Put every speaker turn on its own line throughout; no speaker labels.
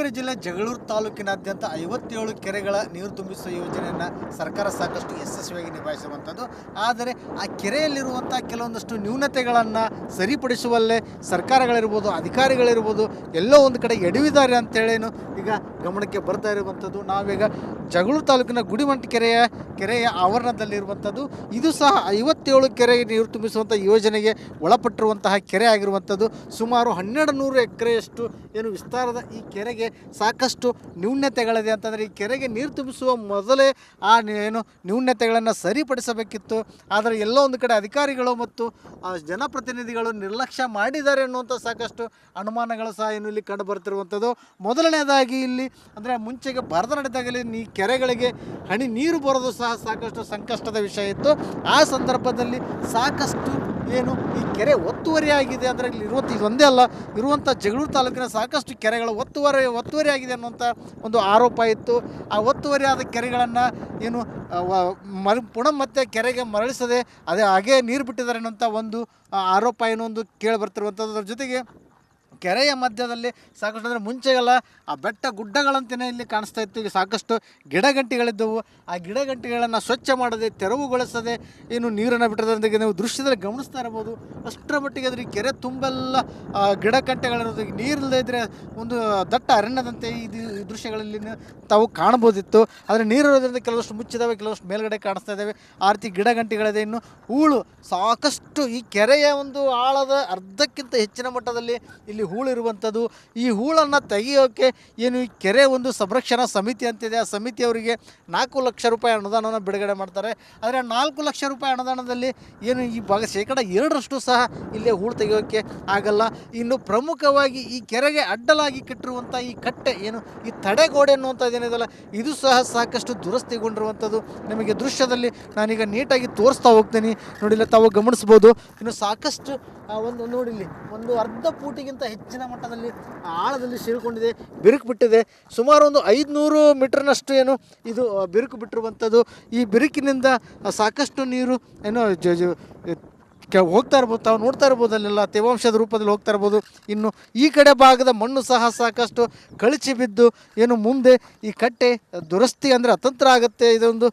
ದಾವಣಗೆರೆ ಜಿಲ್ಲೆ ಜಗಳೂರು ತಾಲೂಕಿನಾದ್ಯಂತ ಐವತ್ತೇಳು ಕೆರೆಗಳ ನೀರು ತುಂಬಿಸುವ ಯೋಜನೆಯನ್ನು ಸರ್ಕಾರ ಸಾಕಷ್ಟು ಯಶಸ್ವಿಯಾಗಿ ನಿಭಾಯಿಸುವಂಥದ್ದು ಆದರೆ ಆ ಕೆರೆಯಲ್ಲಿರುವಂಥ ಕೆಲವೊಂದಷ್ಟು ನ್ಯೂನತೆಗಳನ್ನು ಸರಿಪಡಿಸುವಲ್ಲೇ ಸರ್ಕಾರಗಳಿರ್ಬೋದು, ಅಧಿಕಾರಿಗಳಿರ್ಬೋದು, ಎಲ್ಲೋ ಒಂದು ಕಡೆ ಎಡವಿದ್ದಾರೆ ಅಂತೇಳೇನು ಈಗ ಗಮನಕ್ಕೆ ಬರ್ತಾ ಇರುವಂಥದ್ದು. ನಾವೀಗ ಜಗಳೂರು ತಾಲೂಕಿನ ಗುಡಿಮಂಟ ಕೆರೆಯ ಕೆರೆಯ ಆವರಣದಲ್ಲಿರುವಂಥದ್ದು. ಇದು ಸಹ ಐವತ್ತೇಳು ಕೆರೆ ನೀರು ತುಂಬಿಸುವಂಥ ಯೋಜನೆಗೆ ಒಳಪಟ್ಟಿರುವಂತಹ ಕೆರೆ ಆಗಿರುವಂಥದ್ದು. ಸುಮಾರು ಹನ್ನೆರಡು ನೂರು ಎಕರೆಯಷ್ಟು ಏನು ವಿಸ್ತಾರದ ಈ ಕೆರೆಗೆ ಸಾಕಷ್ಟು ನ್ಯೂನ್ಯತೆಗಳಿದೆ ಅಂತಂದರೆ ಈ ಕೆರೆಗೆ ನೀರು ತುಂಬಿಸುವ ಮೊದಲೇ ಆ ಏನು ನ್ಯೂನ್ಯತೆಗಳನ್ನು ಸರಿಪಡಿಸಬೇಕಿತ್ತು. ಆದರೆ ಎಲ್ಲೋ ಒಂದು ಕಡೆ ಅಧಿಕಾರಿಗಳು ಮತ್ತು ಜನಪ್ರತಿನಿಧಿಗಳು ನಿರ್ಲಕ್ಷ್ಯ ಮಾಡಿದ್ದಾರೆ ಅನ್ನುವಂಥ ಸಾಕಷ್ಟು ಅನುಮಾನಗಳು ಸಹ ಏನು ಇಲ್ಲಿ ಕಂಡು ಬರ್ತಿರುವಂಥದ್ದು. ಮೊದಲನೇದಾಗಿ ಇಲ್ಲಿ, ಅಂದರೆ ಮುಂಚೆಗೆ ಬರದ ನಡೆದಾಗಲಿ ಈ ಕೆರೆಗಳಿಗೆ ಹನಿ ನೀರು ಬರೋದು ಸಹ ಸಾಕಷ್ಟು ಸಂಕಷ್ಟದ ವಿಷಯ ಇತ್ತು. ಆ ಸಂದರ್ಭದಲ್ಲಿ ಸಾಕಷ್ಟು ಏನು ಈ ಕೆರೆ ಒತ್ತುವರಿಯಾಗಿದೆ ಅಂದರೆ ಇಲ್ಲಿ ಇರುವಂಥ ಇದೊಂದೇ ಅಲ್ಲ ಇರುವಂಥ ಜಗಳೂರು ತಾಲೂಕಿನ ಸಾಕಷ್ಟು ಕೆರೆಗಳು ಒತ್ತುವರಿ ಒತ್ತುವರಿ ಆಗಿದೆ ಅನ್ನುವಂಥ ಒಂದು ಆರೋಪ ಇತ್ತು. ಆ ಒತ್ತುವರಿಯಾದ ಕೆರೆಗಳನ್ನು ಏನು ಮರು, ಪುನಃ ಮತ್ತೆ ಕೆರೆಗೆ ಮರಳಿಸದೆ ಅದೇ ಹಾಗೇ ನೀರು ಬಿಟ್ಟಿದ್ದಾರೆ ಅನ್ನೋಂಥ ಒಂದು ಆರೋಪ ಏನೋ ಒಂದು ಕೇಳಿ ಅದರ ಜೊತೆಗೆ ಕೆರೆಯ ಮಧ್ಯದಲ್ಲಿ ಸಾಕಷ್ಟು ಅಂದರೆ ಮುಂಚೆಗೆಲ್ಲ ಆ ಬೆಟ್ಟ ಗುಡ್ಡಗಳಂತೆಯೇ ಇಲ್ಲಿ ಕಾಣಿಸ್ತಾ ಇತ್ತು. ಈಗ ಸಾಕಷ್ಟು ಗಿಡಗಂಟಿಗಳಿದ್ದವು. ಆ ಗಿಡಗಂಟಿಗಳನ್ನು ಸ್ವಚ್ಛ ಮಾಡದೆ ತೆರವುಗೊಳಿಸದೆ ಏನು ನೀರನ್ನು ಬಿಟ್ಟಿರೋದ್ರಿಂದ ನೀವು ದೃಶ್ಯದಲ್ಲಿ ಗಮನಿಸ್ತಾ ಇರ್ಬೋದು ಅಷ್ಟರ ಮಟ್ಟಿಗೆ ಅದ್ರ ಈ ಕೆರೆ ತುಂಬೆಲ್ಲ ಆ, ಗಿಡಗಂಟೆಗಳಿರೋದು ಈಗ ನೀರಿಲ್ಲದೆ ಇದ್ದರೆ ಒಂದು ದಟ್ಟ ಅರಣ್ಯದಂತೆ ಈ ದಿ- ಈ ದೃಶ್ಯಗಳಲ್ಲಿ ತಾವು ಕಾಣ್ಬೋದಿತ್ತು ಆದರೆ ನೀರಿರೋದ್ರಿಂದ ಕೆಲವಷ್ಟು ಮುಚ್ಚಿದಾವೆ ಕೆಲವಷ್ಟು ಮೇಲ್ಗಡೆ ಕಾಣಿಸ್ತಾ ಇದ್ದಾವೆ ಆ ರೀತಿ ಗಿಡಗಂಟಿಗಳಿದೆ. ಇನ್ನು ಹೂಳು ಸಾಕಷ್ಟು ಈ ಕೆರೆಯ ಒಂದು ಆಳದ ಅರ್ಧಕ್ಕಿಂತ ಹೆಚ್ಚಿನ ಮಟ್ಟದಲ್ಲಿ ಇಲ್ಲಿ ಹೂಳು ಇರುವಂಥದ್ದು ಈ ಹೂಳನ್ನು ತೆಗೆಯೋಕ್ಕೆ ಏನು ಈ ಕೆರೆ ಒಂದು ಸಂರಕ್ಷಣಾ ಸಮಿತಿ ಅಂತಿದೆ. ಆ ಸಮಿತಿಯವರಿಗೆ ನಾಲ್ಕು ಲಕ್ಷ ರೂಪಾಯಿ ಅನುದಾನವನ್ನು ಬಿಡುಗಡೆ ಮಾಡ್ತಾರೆ. ಆದರೆ ನಾಲ್ಕು ಲಕ್ಷ ರೂಪಾಯಿ ಅನುದಾನದಲ್ಲಿ ಏನು ಈ ಭಾಗ ಶೇಕಡ ಎರಡರಷ್ಟು ಸಹ ಇಲ್ಲೇ ಹೂಳು ತೆಗೆಯೋಕ್ಕೆ ಆಗಲ್ಲ. ಇನ್ನು ಪ್ರಮುಖವಾಗಿ ಈ ಕೆರೆಗೆ ಅಡ್ಡಲಾಗಿ ಕಟ್ಟಿರುವಂಥ ಈ ಕಟ್ಟೆ ಏನು, ಈ ತಡೆಗೋಡೆ ಅನ್ನುವಂಥದ್ದು ಏನಿದೆಯಲ್ಲ, ಇದು ಸಹ ಸಾಕಷ್ಟು ದುರಸ್ತಿಗೊಂಡಿರುವಂಥದ್ದು. ನಿಮಗೆ ದೃಶ್ಯದಲ್ಲಿ ನಾನೀಗ ನೀಟಾಗಿ ತೋರಿಸ್ತಾ ಹೋಗ್ತೀನಿ. ನೋಡಿಲ್ಲ ತಾವು ಗಮನಿಸ್ಬೋದು. ಇನ್ನು ಸಾಕಷ್ಟು ಒಂದು, ನೋಡಿಲ್ಲಿ, ಒಂದು ಅರ್ಧ ಫೂಟಿಗಿಂತ ಹೆಚ್ಚಿನ ಮಟ್ಟದಲ್ಲಿ ಆಳದಲ್ಲಿ ಸೇರಿಕೊಂಡಿದೆ ಬಿರುಕು ಬಿಟ್ಟಿದೆ ಸುಮಾರು ಒಂದು ಐದುನೂರು ಮೀಟರ್ನಷ್ಟು ಏನು ಇದು ಬಿರುಕು ಬಿಟ್ಟಿರುವಂಥದ್ದು ಈ ಬಿರುಕಿನಿಂದ ಸಾಕಷ್ಟು ನೀರು ಏನು ಹೋಗ್ತಾ ಇರ್ಬೋದು, ತಾವು ನೋಡ್ತಾ ಇರ್ಬೋದು ಅಲ್ಲೆಲ್ಲ, ತೇವಾಂಶದ ರೂಪದಲ್ಲಿ ಹೋಗ್ತಾ ಇರ್ಬೋದು. ಇನ್ನು ಈ ಕಡೆ ಭಾಗದ ಮಣ್ಣು ಸಹ ಸಾಕಷ್ಟು ಕಳಚಿ ಬಿದ್ದು, ಏನು ಮುಂದೆ ಈ ಕಟ್ಟೆ ದುರಸ್ತಿ ಅಂದರೆ ಅತಂತ್ರ ಆಗುತ್ತೆ. ಇದೊಂದು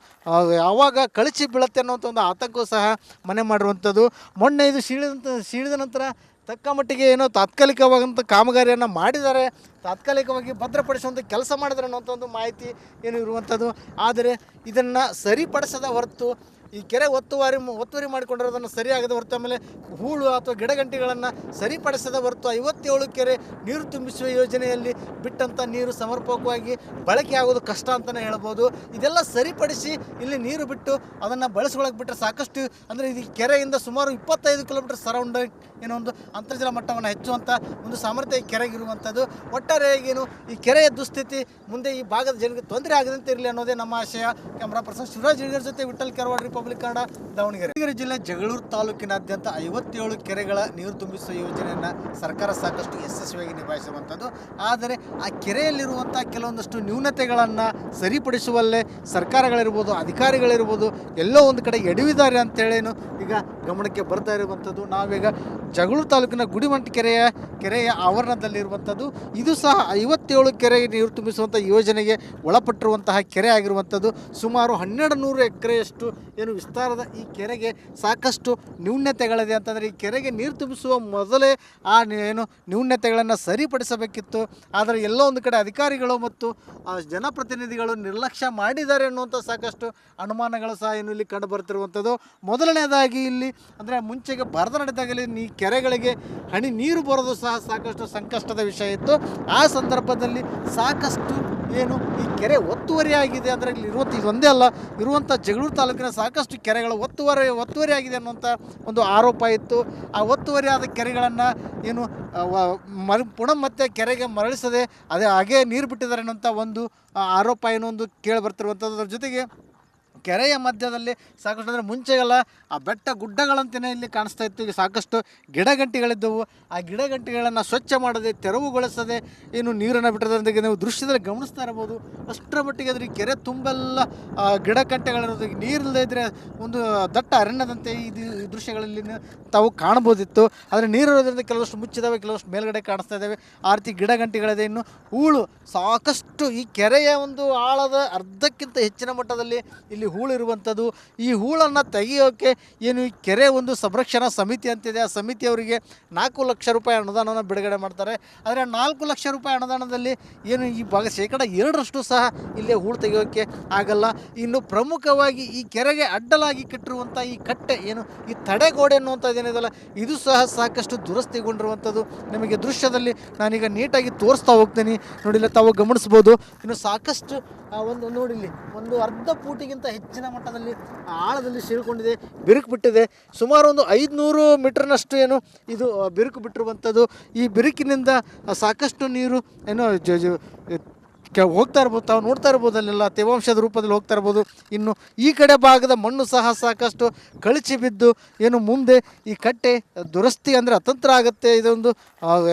ಯಾವಾಗ ಕಳಚಿ ಬೀಳುತ್ತೆ ಅನ್ನೋಂಥ ಒಂದು ಆತಂಕವೂ ಸಹ ಮನೆ ಮಾಡಿರುವಂಥದ್ದು. ಮೊನ್ನೆ ಇದು ಸೀಳಿದಂಥ ಸೀಳಿದ ನಂತರ ತಕ್ಕ ಮಟ್ಟಿಗೆ ಏನೋ ತಾತ್ಕಾಲಿಕವಾದಂಥ ಕಾಮಗಾರಿಯನ್ನು ಮಾಡಿದ್ದಾರೆ, ತಾತ್ಕಾಲಿಕವಾಗಿ ಭದ್ರಪಡಿಸುವಂಥ ಕೆಲಸ ಮಾಡಿದ್ರೆ ಅನ್ನೋಂಥ ಒಂದು ಮಾಹಿತಿ ಏನು ಇರುವಂಥದ್ದು. ಆದರೆ ಇದನ್ನು ಸರಿಪಡಿಸದ ಹೊರತು ಈ ಕೆರೆ ಒತ್ತುವರಿ ಒತ್ತುವರಿ ಮಾಡಿಕೊಂಡಿರೋದನ್ನು ಸರಿಯಾಗದ ಹೊರತು ಆಮೇಲೆ ಹೂಳು ಅಥವಾ ಗಿಡಗಂಟಿಗಳನ್ನು ಸರಿಪಡಿಸದ ಹೊರತು ಐವತ್ತೇಳು ಕೆರೆ ನೀರು ತುಂಬಿಸುವ ಯೋಜನೆಯಲ್ಲಿ ಬಿಟ್ಟಂಥ ನೀರು ಸಮರ್ಪಕವಾಗಿ ಬಳಕೆ ಆಗೋದು ಕಷ್ಟ ಅಂತಲೇ ಹೇಳ್ಬೋದು. ಇದೆಲ್ಲ ಸರಿಪಡಿಸಿ ಇಲ್ಲಿ ನೀರು ಬಿಟ್ಟು ಅದನ್ನು ಬಳಸ್ಕೊಳಕ್ಕೆ ಬಿಟ್ಟರೆ ಸಾಕಷ್ಟು ಅಂದರೆ ಇದು ಕೆರೆಯಿಂದ ಸುಮಾರು ಇಪ್ಪತ್ತೈದು ಕಿಲೋಮೀಟರ್ ಸರೌಂಡಿಂಗ್ ಏನೋ ಒಂದು ಅಂತರ್ಜಲ ಮಟ್ಟವನ್ನು ಹೆಚ್ಚುವಂಥ ಒಂದು ಸಾಮರ್ಥ್ಯ ಈ ಕೆರೆಗಿರುವಂಥದ್ದು ಒಟ್ಟಾರೆಯಾಗಿ ಏನು ಈ ಕೆರೆಯ ದುಸ್ಥಿತಿ ಮುಂದೆ ಈ ಭಾಗದ ಜನರಿಗೆ ತೊಂದರೆ ಆಗದಂತೆ ಇರಲಿ ಅನ್ನೋದೇ ನಮ್ಮ ಆಶಯ. ಕ್ಯಾಮ್ರಾ ಪರ್ಸನ್ ಶಿವರಾಜ್ ಜೊತೆ ವಿಠಲ್ ಕೆರವಾಡ್ ಕನ್ನಡ ದಾವಣಗೆರೆ. ದಾವಣಗೆರೆ ಜಿಲ್ಲೆ ಜಗಳೂರು ತಾಲೂಕಿನಾದ್ಯಂತ ಐವತ್ತೇಳು ಕೆರೆಗಳ ನೀರು ತುಂಬಿಸುವ ಯೋಜನೆಯನ್ನು ಸರ್ಕಾರ ಸಾಕಷ್ಟು ಯಶಸ್ವಿಯಾಗಿ ನಿಭಾಯಿಸುವಂಥದ್ದು ಆದರೆ ಆ ಕೆರೆಯಲ್ಲಿರುವಂಥ ಕೆಲವೊಂದಷ್ಟು ನ್ಯೂನತೆಗಳನ್ನು ಸರಿಪಡಿಸುವಲ್ಲೇ ಸರ್ಕಾರಗಳಿರ್ಬೋದು, ಅಧಿಕಾರಿಗಳಿರ್ಬೋದು, ಎಲ್ಲೋ ಒಂದು ಕಡೆ ಎಡವಿದ್ದಾರೆ ಅಂತೇಳೇನು ಈಗ ಗಮನಕ್ಕೆ ಬರ್ತಾ ಇರುವಂಥದ್ದು ನಾವೀಗ ಜಗಳೂರು ತಾಲೂಕಿನ ಗುಡಿಮಂಟ ಕೆರೆಯ ಕೆರೆಯ ಆವರಣದಲ್ಲಿರುವಂಥದ್ದು ಇದು ಸಹ ಐವತ್ತೇಳು ಕೆರೆ ನೀರು ತುಂಬಿಸುವಂಥ ಯೋಜನೆಗೆ ಒಳಪಟ್ಟಿರುವಂತಹ ಕೆರೆ ಆಗಿರುವಂಥದ್ದು ಸುಮಾರು ಹನ್ನೆರಡು ನೂರು ಎಕರೆಯಷ್ಟು ವಿಸ್ತಾರದ ಈ ಕೆರೆಗೆ ಸಾಕಷ್ಟು ನ್ಯೂನ್ಯತೆಗಳಿದೆ ಅಂತಂದರೆ ಈ ಕೆರೆಗೆ ನೀರು ತುಂಬಿಸುವ ಮೊದಲೇ ಆ ಏನು ನ್ಯೂನ್ಯತೆಗಳನ್ನು ಸರಿಪಡಿಸಬೇಕಿತ್ತು. ಆದರೆ ಎಲ್ಲೋ ಒಂದು ಕಡೆ ಅಧಿಕಾರಿಗಳು ಮತ್ತು ಜನಪ್ರತಿನಿಧಿಗಳು ನಿರ್ಲಕ್ಷ್ಯ ಮಾಡಿದ್ದಾರೆ ಅನ್ನುವಂಥ ಸಾಕಷ್ಟು ಅನುಮಾನಗಳು ಸಹ ಏನು ಇಲ್ಲಿ ಕಂಡು ಬರ್ತಿರುವಂಥದ್ದು. ಮೊದಲನೇದಾಗಿ ಇಲ್ಲಿ ಅಂದರೆ ಮುಂಚೆಗೆ ಬರದ ನಡೆದಾಗಲಿ ಈ ಕೆರೆಗಳಿಗೆ ಹನಿ ನೀರು ಬರೋದು ಸಹ ಸಾಕಷ್ಟು ಸಂಕಷ್ಟದ ವಿಷಯ ಇತ್ತು. ಆ ಸಂದರ್ಭದಲ್ಲಿ ಸಾಕಷ್ಟು ಏನು? ಈ ಕೆರೆ ಒತ್ತುವರಿಯಾಗಿದೆ ಅಂದರೆ ಇಲ್ಲಿ ಇರುವಂಥ ಇದೊಂದೇ ಅಲ್ಲ ಇರುವಂಥ ಜಗಳೂರು ತಾಲೂಕಿನ ಸಾಕಷ್ಟು ಕೆರೆಗಳು ಒತ್ತುವರಿ ಒತ್ತುವರಿ ಆಗಿದೆ ಅನ್ನುವಂಥ ಒಂದು ಆರೋಪ ಇತ್ತು. ಆ ಒತ್ತುವರಿಯಾದ ಕೆರೆಗಳನ್ನು ಏನು ಮರ, ಪುನಃ ಮತ್ತೆ ಕೆರೆಗೆ ಮರಳಿಸದೆ ಅದೇ ಹಾಗೇ ನೀರು ಬಿಟ್ಟಿದ್ದಾರೆ ಅನ್ನೋಂಥ ಒಂದು ಆರೋಪ ಏನೋ ಒಂದು ಕೇಳಿ ಬರ್ತಿರುವಂಥದ್ದು ಅದ್ರ ಜೊತೆಗೆ ಕೆರೆಯ ಮಧ್ಯದಲ್ಲಿ ಸಾಕಷ್ಟು ಅಂದರೆ ಮುಂಚೆಗೆಲ್ಲ ಆ ಬೆಟ್ಟ ಗುಡ್ಡಗಳಂತೆಯೇ ಇಲ್ಲಿ ಕಾಣಿಸ್ತಾ ಇತ್ತು. ಈಗ ಸಾಕಷ್ಟು ಗಿಡಗಂಟಿಗಳಿದ್ದವು. ಆ ಗಿಡಗಂಟಿಗಳನ್ನು ಸ್ವಚ್ಛ ಮಾಡದೆ, ತೆರವುಗೊಳಿಸದೆ ಏನು ನೀರನ್ನು ಬಿಟ್ಟದಂತೆ ನೀವು ದೃಶ್ಯದಲ್ಲಿ ಗಮನಿಸ್ತಾ ಇರ್ಬೋದು ಅಷ್ಟರ ಮಟ್ಟಿಗೆ ಅದ್ರ ಈ ಕೆರೆ ತುಂಬೆಲ್ಲ ಈಗ ನೀರಿಲ್ಲದೆ ಇದ್ದರೆ ಒಂದು ದಟ್ಟ ಅರಣ್ಯದಂತೆ ಈ ದೃಶ್ಯಗಳಲ್ಲಿ ತಾವು ಕಾಣ್ಬೋದಿತ್ತು ಆದರೆ ನೀರು ಇರೋದ್ರಿಂದ ಕೆಲವಷ್ಟು ಮುಚ್ಚಿದಾವೆ, ಕೆಲವಷ್ಟು ಮೇಲ್ಗಡೆ ಕಾಣಿಸ್ತಾ ಇದ್ದಾವೆ ಆ ರೀತಿ ಗಿಡಗಂಟಿಗಳಿದೆ ಇನ್ನು ಹೂಳು ಸಾಕಷ್ಟು ಈ ಕೆರೆಯ ಒಂದು ಆಳದ ಅರ್ಧಕ್ಕಿಂತ ಹೆಚ್ಚಿನ ಮಟ್ಟದಲ್ಲಿ ಇಲ್ಲಿ ಹೂಳು ಇರುವಂಥದ್ದು ಈ ಹೂಳನ್ನು ತೆಗೆಯೋಕ್ಕೆ ಏನು ಈ ಕೆರೆ ಒಂದು ಸಂರಕ್ಷಣಾ ಸಮಿತಿ ಅಂತಿದೆ, ಆ ಸಮಿತಿಯವರಿಗೆ ನಾಲ್ಕು ಲಕ್ಷ ರೂಪಾಯಿ ಅನುದಾನವನ್ನು ಬಿಡುಗಡೆ ಮಾಡ್ತಾರೆ. ಆದರೆ ನಾಲ್ಕು ಲಕ್ಷ ರೂಪಾಯಿ ಅನುದಾನದಲ್ಲಿ ಏನು ಈ ಭಾಗ ಶೇಕಡ ಎರಡರಷ್ಟು ಸಹ ಇಲ್ಲೇ ಹೂಳು ತೆಗೆಯೋಕ್ಕೆ ಆಗಲ್ಲ. ಇನ್ನು ಪ್ರಮುಖವಾಗಿ ಈ ಕೆರೆಗೆ ಅಡ್ಡಲಾಗಿ ಕಟ್ಟಿರುವಂಥ ಈ ಕಟ್ಟೆ ಏನು, ಈ ತಡೆಗೋಡೆ ಅನ್ನುವಂಥದ್ದು ಏನಿದೆಯಲ್ಲ ಇದು ಸಹ ಸಾಕಷ್ಟು ದುರಸ್ತಿಗೊಂಡಿರುವಂಥದ್ದು. ನಿಮಗೆ ದೃಶ್ಯದಲ್ಲಿ ನಾನೀಗ ನೀಟಾಗಿ ತೋರಿಸ್ತಾ ಹೋಗ್ತೀನಿ. ನೋಡಿಲ್ಲ ತಾವು ಗಮನಿಸ್ಬೋದು. ಇನ್ನು ಸಾಕಷ್ಟು ಒಂದು, ನೋಡಿಲ್ಲಿ, ಒಂದು ಅರ್ಧ ಫೂಟಿಗಿಂತ ಹೆಚ್ಚಿನ ಮಟ್ಟದಲ್ಲಿ ಆಳದಲ್ಲಿ ಸೇರಿಕೊಂಡಿದೆ ಬಿರುಕು ಬಿಟ್ಟಿದೆ ಸುಮಾರು ಒಂದು ಐದುನೂರು ಮೀಟರ್ನಷ್ಟು ಏನು ಇದು ಬಿರುಕು ಬಿಟ್ಟಿರುವಂಥದ್ದು ಈ ಬಿರುಕಿನಿಂದ ಸಾಕಷ್ಟು ನೀರು ಏನು ಹೋಗ್ತಾ ಇರ್ಬೋದು, ತಾವು ನೋಡ್ತಾ ಇರ್ಬೋದು ಅಲ್ಲೆಲ್ಲ, ತೇವಾಂಶದ ರೂಪದಲ್ಲಿ ಹೋಗ್ತಾ ಇರ್ಬೋದು. ಇನ್ನು ಈ ಕಡೆ ಭಾಗದ ಮಣ್ಣು ಸಹ ಸಾಕಷ್ಟು ಕಳಚಿ ಬಿದ್ದು, ಏನು ಮುಂದೆ ಈ ಕಟ್ಟೆ ದುರಸ್ತಿ ಅಂದರೆ ಅತಂತ್ರ ಆಗುತ್ತೆ. ಇದೊಂದು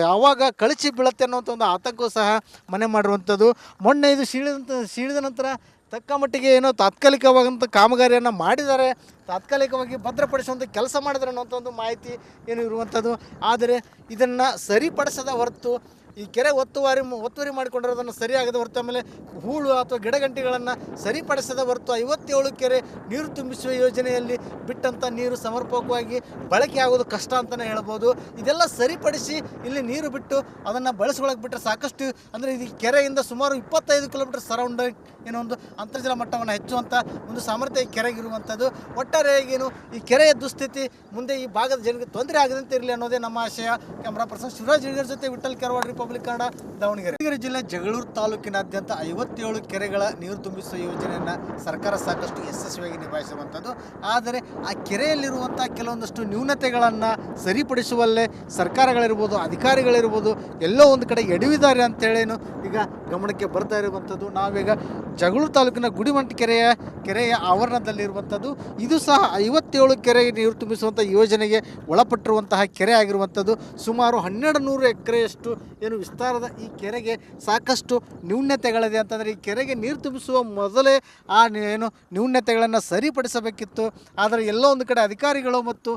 ಯಾವಾಗ ಕಳಚಿ ಬೀಳುತ್ತೆ ಅನ್ನೋಂಥ ಒಂದು ಆತಂಕವೂ ಸಹ ಮನೆ ಮಾಡಿರುವಂಥದ್ದು. ಮೊನ್ನೆ ಇದು ಸೀಳಿದಂಥ ಸೀಳಿದ ನಂತರ ತಕ್ಕ ಮಟ್ಟಿಗೆ ಏನೋ ತಾತ್ಕಾಲಿಕವಾದಂಥ ಕಾಮಗಾರಿಯನ್ನು ಮಾಡಿದ್ದಾರೆ, ತಾತ್ಕಾಲಿಕವಾಗಿ ಭದ್ರಪಡಿಸುವಂಥ ಕೆಲಸ ಮಾಡಿದ್ದಾರೆ ಅನ್ನೋಂಥ ಒಂದು ಮಾಹಿತಿ ಏನು ಇರುವಂಥದ್ದು. ಆದರೆ ಇದನ್ನು ಸರಿಪಡಿಸದ ಹೊರತು ಈ ಕೆರೆ ಒತ್ತುವರಿ ಒತ್ತುವರಿ ಮಾಡಿಕೊಂಡಿರೋದನ್ನು ಸರಿಯಾಗದ ಹೊರತು ಆಮೇಲೆ ಹೂಳು ಅಥವಾ ಗಿಡಗಂಟಿಗಳನ್ನು ಸರಿಪಡಿಸದ ಹೊರತು ಐವತ್ತೇಳು ಕೆರೆ ನೀರು ತುಂಬಿಸುವ ಯೋಜನೆಯಲ್ಲಿ ಬಿಟ್ಟಂಥ ನೀರು ಸಮರ್ಪಕವಾಗಿ ಬಳಕೆ ಆಗೋದು ಕಷ್ಟ ಅಂತಲೇ ಹೇಳ್ಬೋದು. ಇದೆಲ್ಲ ಸರಿಪಡಿಸಿ ಇಲ್ಲಿ ನೀರು ಬಿಟ್ಟು ಅದನ್ನು ಬಳಸ್ಕೊಳಕ್ಕೆ ಬಿಟ್ಟರೆ ಸಾಕಷ್ಟು ಅಂದರೆ ಇದು ಕೆರೆಯಿಂದ ಸುಮಾರು ಇಪ್ಪತ್ತೈದು ಕಿಲೋಮೀಟರ್ ಸರೌಂಡಿಂಗ್ ಏನೋ ಒಂದು ಅಂತರ್ಜಲ ಮಟ್ಟವನ್ನು ಹೆಚ್ಚುವಂಥ ಒಂದು ಸಾಮರ್ಥ್ಯ ಈ ಕೆರೆಗಿರುವಂಥದ್ದು ಒಟ್ಟಾರೆಯಾಗಿ ಏನು ಈ ಕೆರೆಯ ದುಸ್ಥಿತಿ ಮುಂದೆ ಈ ಭಾಗದ ಜನರಿಗೆ ತೊಂದರೆ ಆಗದಂತೆ ಇರಲಿ ಅನ್ನೋದೇ ನಮ್ಮ ಆಶಯ. ಕ್ಯಾಮ್ರಾ ಪರ್ಸನ್ ಶಿವರಾಜ್ ಜೊತೆ ವಿಠಲ್ ಕೆರವಾಡ ರಿಪಬ್ಲಿಕ್ ಕನ್ನಡ, ದಾವಣಗೆರೆ. ದಾವಣಗೆರೆ ಜಿಲ್ಲೆ ಜಗಳೂರು ತಾಲೂಕಿನಾದ್ಯಂತ ಐವತ್ತೇಳು ಕೆರೆಗಳ ನೀರು ತುಂಬಿಸುವ ಯೋಜನೆಯನ್ನು ಸರ್ಕಾರ ಸಾಕಷ್ಟು ಯಶಸ್ವಿಯಾಗಿ ನಿಭಾಯಿಸುವಂಥದ್ದು ಆದರೆ ಆ ಕೆರೆಯಲ್ಲಿರುವಂಥ ಕೆಲವೊಂದಷ್ಟು ನ್ಯೂನತೆಗಳನ್ನು ಸರಿಪಡಿಸುವಲ್ಲೇ ಸರ್ಕಾರಗಳಿರ್ಬೋದು, ಅಧಿಕಾರಿಗಳಿರ್ಬೋದು, ಎಲ್ಲೋ ಒಂದು ಕಡೆ ಎಡವಿದ್ದಾರೆ ಅಂತೇಳೇನು ಈಗ ಗಮನಕ್ಕೆ ಬರ್ತಾ ಇರುವಂಥದ್ದು ನಾವೀಗ ಜಗಳೂರು ತಾಲೂಕಿನ ಗುಡಿಮಂಟ ಕೆರೆಯ ಕೆರೆಯ ಆವರಣದಲ್ಲಿರುವಂಥದ್ದು ಇದು ಸಹ ಐವತ್ತೇಳು ಕೆರೆ ನೀರು ತುಂಬಿಸುವಂಥ ಯೋಜನೆಗೆ ಒಳಪಟ್ಟಿರುವಂತಹ ಕೆರೆ ಆಗಿರುವಂಥದ್ದು ಸುಮಾರು ಹನ್ನೆರಡು ನೂರು ಎಕರೆಯಷ್ಟು ಏನು ವಿಸ್ತಾರದ ಈ ಕೆರೆಗೆ ಸಾಕಷ್ಟು ನ್ಯೂನ್ಯತೆಗಳಿದೆ ಅಂತಂದರೆ ಈ ಕೆರೆಗೆ ನೀರು ತುಂಬಿಸುವ ಮೊದಲೇ ಆ ಏನು ನ್ಯೂನ್ಯತೆಗಳನ್ನು ಸರಿಪಡಿಸಬೇಕಿತ್ತು. ಆದರೆ ಎಲ್ಲೋ ಒಂದು ಕಡೆ ಅಧಿಕಾರಿಗಳು ಮತ್ತು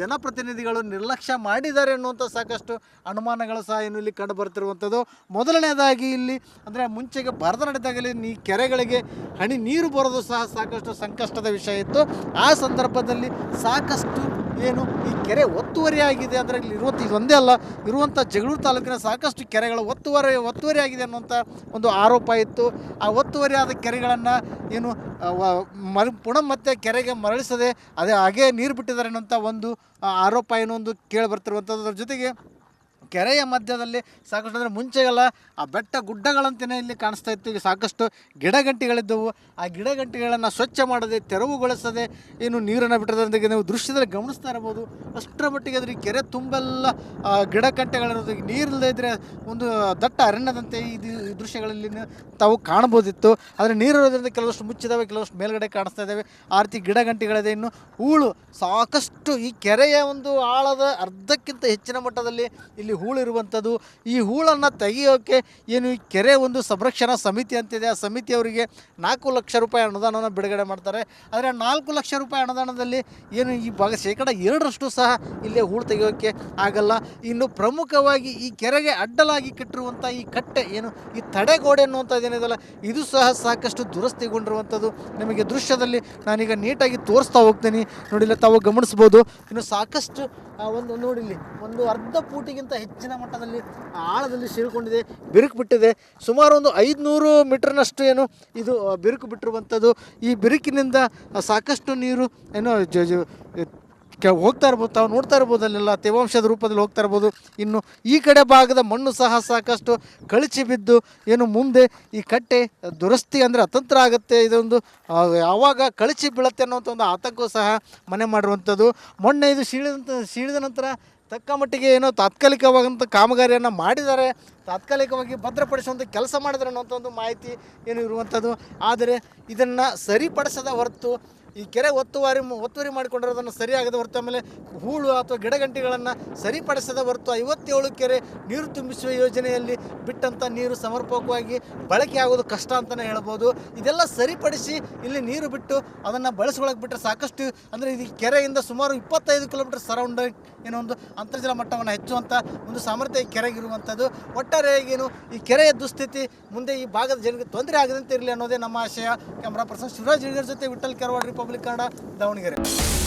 ಜನಪ್ರತಿನಿಧಿಗಳು ನಿರ್ಲಕ್ಷ್ಯ ಮಾಡಿದ್ದಾರೆ ಅನ್ನುವಂಥ ಸಾಕಷ್ಟು ಅನುಮಾನಗಳು ಸಹ ಏನು ಇಲ್ಲಿ ಕಂಡು ಬರ್ತಿರುವಂಥದ್ದು. ಮೊದಲನೇದಾಗಿ ಇಲ್ಲಿ, ಅಂದರೆ ಮುಂಚೆಗೆ ಬರದ ನಡೆದಾಗಲಿ ಈ ಕೆರೆಗಳಿಗೆ ಹನಿ ನೀರು ಬರೋದು ಸಹ ಸಾಕಷ್ಟು ಸಂಕಷ್ಟದ ವಿಷಯ ಇತ್ತು. ಆ ಸಂದರ್ಭದಲ್ಲಿ ಸಾಕಷ್ಟು ಏನು? ಈ ಕೆರೆ ಒತ್ತುವರಿ ಆಗಿದೆ. ಅಂದರೆ ಇಲ್ಲಿ ಇರುವಂಥ ಇದೊಂದೇ ಅಲ್ಲ ಇರುವಂಥ ಜಗಳೂರು ತಾಲೂಕಿನ ಸಾಕಷ್ಟು ಕೆರೆಗಳು ಒತ್ತುವರಿ ಒತ್ತುವರಿ ಆಗಿದೆ ಅನ್ನುವಂಥ ಒಂದು ಆರೋಪ ಇತ್ತು. ಆ ಒತ್ತುವರಿಯಾದ ಕೆರೆಗಳನ್ನು ಏನು ಮರು, ಪುನಃ ಮತ್ತೆ ಕೆರೆಗೆ ಮರಳಿಸದೆ ಅದೇ ಹಾಗೇ ನೀರು ಬಿಟ್ಟಿದ್ದಾರೆ ಅನ್ನೋಂಥ ಒಂದು ಆರೋಪ ಏನೋ ಒಂದು ಕೇಳಿ ಅದ್ರ ಜೊತೆಗೆ ಕೆರೆಯ ಮಧ್ಯದಲ್ಲಿ ಸಾಕಷ್ಟು ಅಂದರೆ ಮುಂಚೆಗೆಲ್ಲ ಆ ಬೆಟ್ಟ ಗುಡ್ಡಗಳಂತೆಯೇ ಇಲ್ಲಿ ಕಾಣಿಸ್ತಾ ಇತ್ತು. ಈಗ ಸಾಕಷ್ಟು ಗಿಡಗಂಟಿಗಳಿದ್ದವು. ಆ ಗಿಡಗಂಟಿಗಳನ್ನು ಸ್ವಚ್ಛ ಮಾಡದೆ, ತೆರವುಗೊಳಿಸದೆ ಏನು ನೀರನ್ನು ಬಿಟ್ಟಿರೋದಕ್ಕೆ ನೀವು ದೃಶ್ಯದಲ್ಲಿ ಗಮನಿಸ್ತಾ ಇರ್ಬೋದು ಅಷ್ಟರ ಮಟ್ಟಿಗೆ ಅಂದರೆ ಕೆರೆ ತುಂಬೆಲ್ಲ ಗಿಡಗಂಟೆಗಳಿರೋದು ನೀರಿಲ್ಲದೆ ಇದ್ದರೆ ಒಂದು ದಟ್ಟ ಅರಣ್ಯದಂತೆ ಈ ದಿ- ಈ ದೃಶ್ಯಗಳಲ್ಲಿ ತಾವು ಕಾಣ್ಬೋದಿತ್ತು ಆದರೆ ನೀರು ಇರೋದ್ರಿಂದ ಕೆಲವಷ್ಟು ಮುಚ್ಚಿದಾವೆ, ಕೆಲವಷ್ಟು ಮೇಲ್ಗಡೆ ಕಾಣಿಸ್ತಾ ಇದ್ದಾವೆ ಆ ರೀತಿ ಗಿಡಗಂಟಿಗಳಿದೆ. ಇನ್ನು ಹೂಳು ಸಾಕಷ್ಟು ಈ ಕೆರೆಯ ಒಂದು ಆಳದ ಅರ್ಧಕ್ಕಿಂತ ಹೆಚ್ಚಿನ ಮಟ್ಟದಲ್ಲಿ ಇಲ್ಲಿ ಹೂಳು ಇರುವಂಥದ್ದು ಈ ಹೂಳನ್ನು ತೆಗೆಯೋಕೆ ಏನು ಈ ಕೆರೆ ಒಂದು ಸಂರಕ್ಷಣಾ ಸಮಿತಿ ಅಂತಿದೆ. ಆ ಸಮಿತಿಯವರಿಗೆ ನಾಲ್ಕು ಲಕ್ಷ ರೂಪಾಯಿ ಅನುದಾನವನ್ನು ಬಿಡುಗಡೆ ಮಾಡ್ತಾರೆ. ಆದರೆ ನಾಲ್ಕು ಲಕ್ಷ ರೂಪಾಯಿ ಅನುದಾನದಲ್ಲಿ ಏನು ಈ ಭಾಗ ಶೇಕಡ ಎರಡರಷ್ಟು ಸಹ ಇಲ್ಲೇ ಹೂಳು ತೆಗೆಯೋಕ್ಕೆ ಆಗಲ್ಲ. ಇನ್ನು ಪ್ರಮುಖವಾಗಿ ಈ ಕೆರೆಗೆ ಅಡ್ಡಲಾಗಿ ಕಟ್ಟಿರುವಂಥ ಈ ಕಟ್ಟೆ ಏನು ಈ ತಡೆಗೋಡೆ ಅನ್ನುವಂಥದ್ದು ಏನಿದೆಯಲ್ಲ, ಇದು ಸಹ ಸಾಕಷ್ಟು ದುರಸ್ತಿಗೊಂಡಿರುವಂಥದ್ದು. ನಿಮಗೆ ದೃಶ್ಯದಲ್ಲಿ ನಾನೀಗ ನೀಟಾಗಿ ತೋರಿಸ್ತಾ ಹೋಗ್ತೀನಿ. ನೋಡಿಲ್ಲ ತಾವು ಗಮನಿಸ್ಬೋದು. ಇನ್ನು ಸಾಕಷ್ಟು ಒಂದು ನೋಡಿಲ್ಲಿ ಒಂದು ಅರ್ಧ ಫೂಟಿಗಿಂತ ಹೆಚ್ಚಿನ ಮಟ್ಟದಲ್ಲಿ ಆಳದಲ್ಲಿ ಸೇರಿಕೊಂಡಿದೆ ಬಿರುಕು ಬಿಟ್ಟಿದೆ ಸುಮಾರು ಒಂದು ಐದುನೂರು ಮೀಟರ್ನಷ್ಟು ಏನು ಇದು ಬಿರುಕು ಬಿಟ್ಟಿರುವಂಥದ್ದು. ಈ ಬಿರುಕಿನಿಂದ ಸಾಕಷ್ಟು ನೀರು, ಏನೋ ಕೆ ಹೋಗ್ತಾ ಇರ್ಬೋದು, ತಾವು ನೋಡ್ತಾ ಇರ್ಬೋದು ಅಲ್ಲೆಲ್ಲ, ತೇವಾಂಶದ ರೂಪದಲ್ಲಿ ಹೋಗ್ತಾ ಇರ್ಬೋದು. ಇನ್ನು ಈ ಕಡೆ ಭಾಗದ ಮಣ್ಣು ಸಹ ಸಾಕಷ್ಟು ಕಳಚಿ ಬಿದ್ದು, ಏನು ಮುಂದೆ ಈ ಕಟ್ಟೆ ದುರಸ್ತಿ ಅಂದರೆ ಅತಂತ್ರ ಆಗುತ್ತೆ. ಇದೊಂದು ಯಾವಾಗ ಕಳಚಿ ಬೀಳುತ್ತೆ ಅನ್ನೋಂಥ ಒಂದು ಆತಂಕ ಸಹ ಮನೆ ಮಾಡಿರುವಂಥದ್ದು. ಮೊನ್ನೆ ಇದು ಸೀಳಿದಂಥ ಸೀಳಿದ ನಂತರ ತಕ್ಕ ಮಟ್ಟಿಗೆ ಏನೋ ತಾತ್ಕಾಲಿಕವಾದಂಥ ಕಾಮಗಾರಿಯನ್ನು ಮಾಡಿದ್ದಾರೆ. ತಾತ್ಕಾಲಿಕವಾಗಿ ಭದ್ರಪಡಿಸುವಂಥ ಕೆಲಸ ಮಾಡಿದ್ದಾರೆ ಅನ್ನೋಂಥ ಒಂದು ಮಾಹಿತಿ ಏನು ಇರುವಂಥದ್ದು. ಆದರೆ ಇದನ್ನು ಸರಿಪಡಿಸದ ಹೊರತು ಈ ಕೆರೆ ಒತ್ತುವರಿ ಒತ್ತುವರಿ ಮಾಡಿಕೊಂಡಿರೋದನ್ನು ಸರಿಯಾಗದ ಹೊರತು ಆಮೇಲೆ ಹೂಳು ಅಥವಾ ಗಿಡಗಂಟಿಗಳನ್ನು ಸರಿಪಡಿಸದ ಹೊರತು ಐವತ್ತೇಳು ಕೆರೆ ನೀರು ತುಂಬಿಸುವ ಯೋಜನೆಯಲ್ಲಿ ಬಿಟ್ಟಂಥ ನೀರು ಸಮರ್ಪಕವಾಗಿ ಬಳಕೆ ಆಗೋದು ಕಷ್ಟ ಅಂತಲೇ ಹೇಳ್ಬೋದು. ಇದೆಲ್ಲ ಸರಿಪಡಿಸಿ ಇಲ್ಲಿ ನೀರು ಬಿಟ್ಟು ಅದನ್ನು ಬಳಸ್ಕೊಳಕ್ಕೆ ಬಿಟ್ಟರೆ ಸಾಕಷ್ಟು ಅಂದರೆ ಇದು ಕೆರೆಯಿಂದ ಸುಮಾರು ಇಪ್ಪತ್ತೈದು ಕಿಲೋಮೀಟರ್ ಸರೌಂಡಿಂಗ್ ಏನೋ ಒಂದು ಅಂತರ್ಜಲ ಮಟ್ಟವನ್ನು ಹೆಚ್ಚುವಂಥ ಒಂದು ಸಾಮರ್ಥ್ಯ ಈ ಕೆರೆಗಿರುವಂಥದ್ದು ಒಟ್ಟಾರೆಯಾಗಿ ಏನು ಈ ಕೆರೆಯ ದುಸ್ಥಿತಿ ಮುಂದೆ ಈ ಭಾಗದ ಜನರಿಗೆ ತೊಂದರೆ ಆಗದಂತೆ ಇರಲಿ ಅನ್ನೋದೇ ನಮ್ಮ ಆಶಯ. ಕ್ಯಾಮ್ರಾ ಪರ್ಸನ್ ಶಿವರಾಜ್ ಜೊತೆ ವಿಠಲ್ ಕೆರವಾಡ್ ಕನ್ನಡ ದಾವಣಗೆರೆ